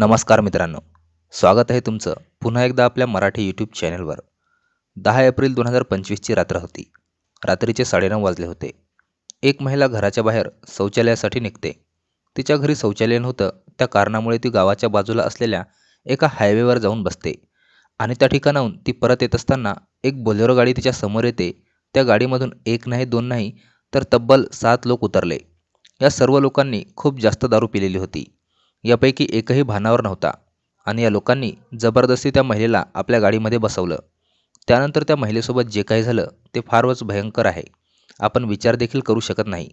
नमस्कार मित्रांनो. स्वागत आहे तुमचं पुन्हा एकदा आपल्या मराठी यूट्यूब चॅनलवर. दहा एप्रिल दोन हजार पंचवीसची रात्र होती. रात्रीचे साडेनऊ वाजले होते. एक महिला घराच्या बाहेर शौचालयासाठी निघते. तिच्या घरी शौचालय नव्हतं त्या कारणामुळे ती गावाच्या बाजूला असलेल्या एका हायवेवर जाऊन बसते आणि त्या ठिकाणाहून ती परत येत असताना एक बोलेरो गाडी तिच्या समोर येते. त्या गाडीमधून एक नाही दोन नाही तर तब्बल सात लोक उतरले. या सर्व लोकांनी खूप जास्त दारू पिलेली होती. यापैकी एकही भानावर नव्हता आणि या लोकांनी जबरदस्ती त्या महिलेला आपल्या गाडीमध्ये बसवलं. त्यानंतर त्या महिलेसोबत जे काही झालं ते फारच भयंकर आहे. आपण विचार देखील करू शकत नाही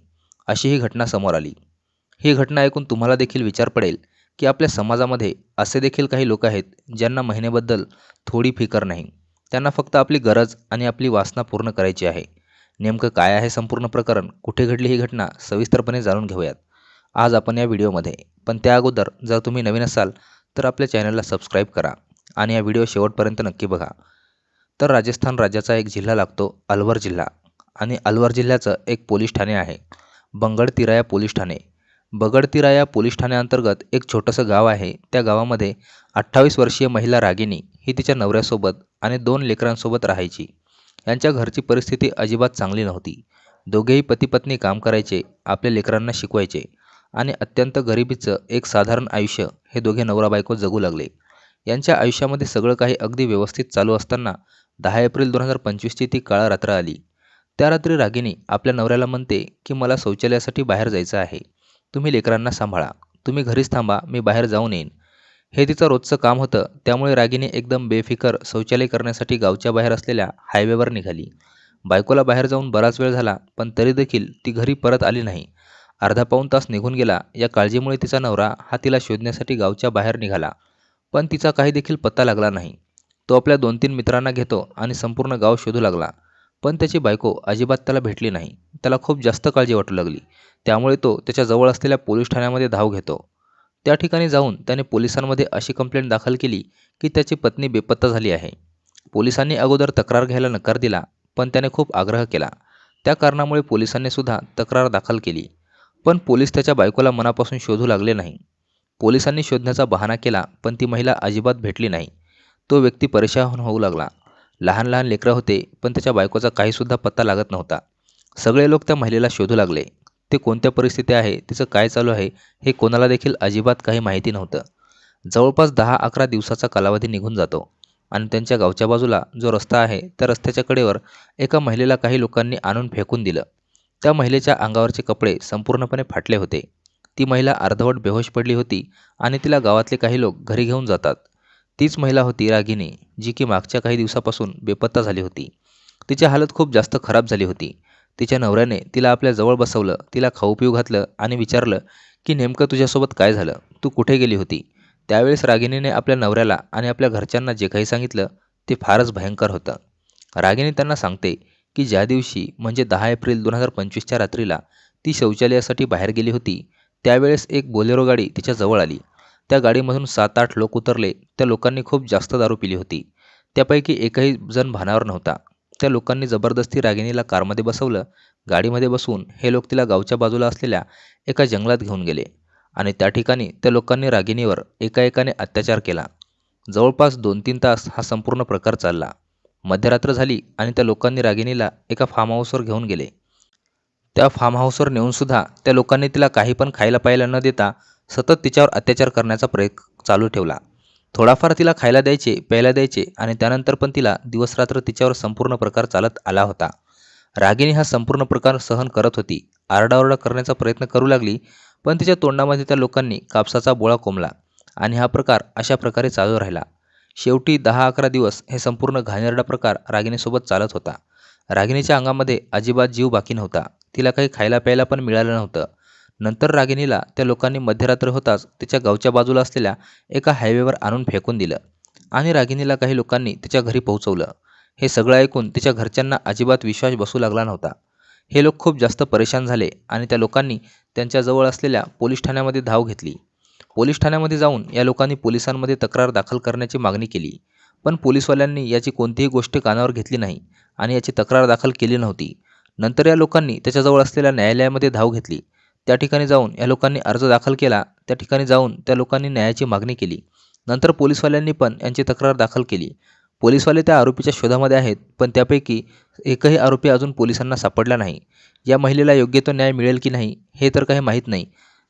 अशी ही घटना समोर आली. ही घटना ऐकून तुम्हाला देखील विचार पडेल की आपल्या समाजामध्ये असे देखील काही लोक आहेत ज्यांना महिनेबद्दल थोडी फिकर नाही. त्यांना फक्त आपली गरज आणि आपली वासना पूर्ण करायची आहे. नेमकं काय आहे संपूर्ण प्रकरण? कुठे घडली ही घटना? सविस्तरपणे जाणून घेऊयात. आज आपण या व्हिडिओमध्ये पण त्या अगोदर जर तुम्ही नवीन असाल तर आपल्या चॅनलला सबस्क्राईब करा आणि या व्हिडिओ शेवटपर्यंत नक्की बघा. तर राजस्थान राज्याचा एक जिल्हा लागतो अलवर जिल्हा आणि अलवर जिल्ह्याचं एक पोलीस ठाणे आहे. बंगडतिराया पोलीस ठाणे. बगडतिराया पोलीस ठाण्याअंतर्गत एक छोटंसं गाव आहे. त्या गावामध्ये अठ्ठावीस वर्षीय महिला रागिनी ही तिच्या नवऱ्यासोबत आणि दोन लेकरांसोबत राहायची. यांच्या घरची परिस्थिती अजिबात चांगली नव्हती. दोघेही पती पत्नी काम करायचे आपल्या लेकरांना शिकवायचे. आणि अत्यंत गरिबीचं एक साधारण आयुष्य हे दोघे नवरा बायको जगू लागले. यांच्या आयुष्यामध्ये सगळं काही अगदी व्यवस्थित चालू असताना दहा एप्रिल दोन हजार पंचवीसची ती काळा रात्र आली. त्या रात्री रागिनी आपल्या नवऱ्याला म्हणते की मला शौचालयासाठी बाहेर जायचं आहे. तुम्ही लेकरांना सांभाळा. तुम्ही घरीच थांबा. मी बाहेर जाऊन येईन. हे तिचं रोजचं काम होतं. त्यामुळे रागिनी एकदम बेफिकर शौचालय करण्यासाठी गावच्या बाहेर असलेल्या हायवेवर निघाली. बायकोला बाहेर जाऊन बराच वेळ झाला पण तरी देखील ती घरी परत आली नाही. अर्धा पाऊण तास निघून गेला. या काळजीमुळे तिचा नवरा हा तिला शोधण्यासाठी गावच्या बाहेर निघाला. पण तिचा काही देखील पत्ता लागला नाही. तो आपल्या दोन तीन मित्रांना घेतो आणि संपूर्ण गाव शोधू लागला. पण त्याची बायको अजिबात त्याला भेटली नाही. त्याला खूप जास्त काळजी वाटू लागली. त्यामुळे तो त्याच्याजवळ असलेल्या पोलीस ठाण्यामध्ये धाव घेतो. त्या ठिकाणी जाऊन त्याने पोलिसांमध्ये अशी कंप्लेंट दाखल केली की त्याची पत्नी बेपत्ता झाली आहे. पोलिसांनी अगोदर तक्रार घ्यायला नकार दिला पण त्याने खूप आग्रह केला. त्या कारणामुळे पोलिसांनी सुद्धा तक्रार दाखल केली. पण पोलीस त्याच्या बायकोला मनापासून शोधू लागले नाही. पोलिसांनी शोधण्याचा बहाणा केला पण ती महिला अजिबात भेटली नाही. तो व्यक्ती परेशान होऊ लागला. लहान लहान लेकरं होते पण त्याच्या बायकोचा काहीसुद्धा पत्ता लागत नव्हता. सगळे लोक त्या महिलेला शोधू लागले. ते कोणत्या परिस्थिती आहे तिचं काय चालू आहे हे कोणाला देखील अजिबात काही माहिती नव्हतं. जवळपास दहा अकरा दिवसाचा कालावधी निघून जातो आणि त्यांच्या गावच्या बाजूला जो रस्ता आहे त्या रस्त्याच्या कडेवर एका महिलेला काही लोकांनी आणून फेकून दिलं. त्या महिलेच्या अंगावरचे कपडे संपूर्णपणे फाटले होते. ती महिला अर्धवट बेहोश पडली होती आणि तिला गावातले काही लोक घरी घेऊन जातात. तीच महिला होती रागिनी जी की मागच्या काही दिवसापासून बेपत्ता झाली होती. तिची हालत खूप जास्त खराब झाली होती. तिच्या नवऱ्याने तिला आपल्या जवळ बसवलं तिला खाऊ पिऊ घातलं आणि विचारलं की नेमकं तुझ्यासोबत काय झालं? तू कुठे गेली होती? त्यावेळेस रागिनीने आपल्या नवऱ्याला आणि आपल्या घरच्यांना जे काही सांगितलं ते फारच भयंकर होतं. रागिनी त्यांना सांगते की ज्या दिवशी म्हणजे दहा एप्रिल दोन हजार पंचवीसच्या रात्रीला ती शौचालयासाठी बाहेर गेली होती त्यावेळेस एक बोलेरो गाडी तिच्या जवळ आली. त्या गाडीमधून सात आठ लोक उतरले. त्या लोकांनी खूप जास्त दारू पिली होती. त्यापैकी एकही जण भानावर नव्हता. त्या लोकांनी जबरदस्ती रागिणीला कारमध्ये बसवलं. गाडीमध्ये बसवून हे लोक तिला गावच्या बाजूला असलेल्या एका जंगलात घेऊन गेले. आणि त्या ठिकाणी त्या लोकांनी रागिणीवर एका एकाने अत्याचार केला. जवळपास दोन तीन तास हा संपूर्ण प्रकार चालला. मध्यरात्र झाली आणि त्या लोकांनी रागिणीला एका फार्म हाऊसवर घेऊन गेले. त्या फार्म हाऊसवर नेऊनसुद्धा त्या लोकांनी तिला काही पण खायला प्यायला न देता सतत तिच्यावर अत्याचार करण्याचा प्रयत्न चालू ठेवला. थोडाफार तिला खायला द्यायचे प्यायला द्यायचे आणि त्यानंतर पण तिला दिवसरात्र तिच्यावर संपूर्ण प्रकार चालत आला होता. रागिणी हा संपूर्ण प्रकार सहन करत होती. आरडाओरडा करण्याचा प्रयत्न करू लागली पण तिच्या तोंडामध्ये त्या लोकांनी कापसाचा बोळा कोंबला आणि हा प्रकार अशा प्रकारे चालू राहिला. शेवटी दहा अकरा दिवस हे संपूर्ण घाणेरडा प्रकार रागिणीसोबत चालत होता. रागिणीच्या अंगामध्ये अजिबात जीव बाकी नव्हता. तिला काही खायला प्यायला पण मिळालं नव्हतं. नंतर रागिणीला त्या लोकांनी मध्यरात्र होताच तिच्या गावच्या बाजूला असलेल्या एका हायवेवर आणून फेकून दिलं आणि रागिणीला काही लोकांनी तिच्या घरी पोहोचवलं. हे सगळं ऐकून तिच्या घरच्यांना अजिबात विश्वास बसू लागला नव्हता. हे लोक खूप जास्त परेशान झाले आणि त्या लोकांनी त्यांच्याजवळ असलेल्या पोलीस ठाण्यामध्ये धाव घेतली. पोलीस ठाण्यामध्ये जाऊन या लोकांनी पोलिसांमध्ये तक्रार दाखल करण्याची मागणी केली. पण पोलीसवाल्यांनी याची कोणतीही गोष्ट कानावर घेतली नाही आणि याची तक्रार दाखल केली नव्हती. नंतर या लोकांनी त्याच्याजवळ असलेल्या न्यायालयामध्ये धाव घेतली. त्या ठिकाणी जाऊन या लोकांनी अर्ज दाखल केला. त्या ठिकाणी जाऊन त्या लोकांनी न्यायाची मागणी केली. नंतर पोलीसवाल्यांनी पण यांची तक्रार दाखल केली. पोलीसवाले त्या आरोपीच्या शोधामध्ये आहेत पण त्यापैकी एकही आरोपी अजून पोलिसांना सापडला नाही. या महिलेला योग्य तो न्याय मिळेल की नाही हे तर काही माहीत नाही.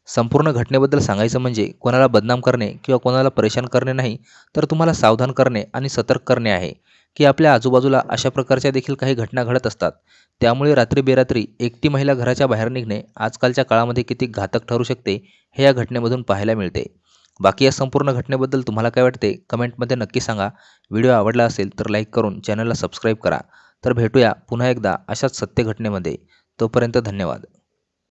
संपूर्ण घटनेबद्दल सांगायचं म्हणजे कोणाला बदनाम करणे किंवा कोणाला परेशान करणे नाही तर तुम्हाला सावधान करणे आणि सतर्क करणे आहे की आपल्या आजूबाजूला अशा प्रकारच्या देखील काही घटना घडत असतात. त्यामुळे रात्री बेरात्री एकटी महिला घराच्या बाहेर निघणे आजकालच्या काळामध्ये किती घातक ठरू शकते हे या घटनेमधून पाहायला मिळते. बाकी या संपूर्ण घटनेबद्दल तुम्हाला काय वाटते कमेंटमध्ये नक्की सांगा. व्हिडिओ आवडला असेल तर लाईक करून चॅनलला सबस्क्राईब करा. तर भेटूया पुन्हा एकदा अशाच सत्य घटनेमध्ये. तोपर्यंत धन्यवाद.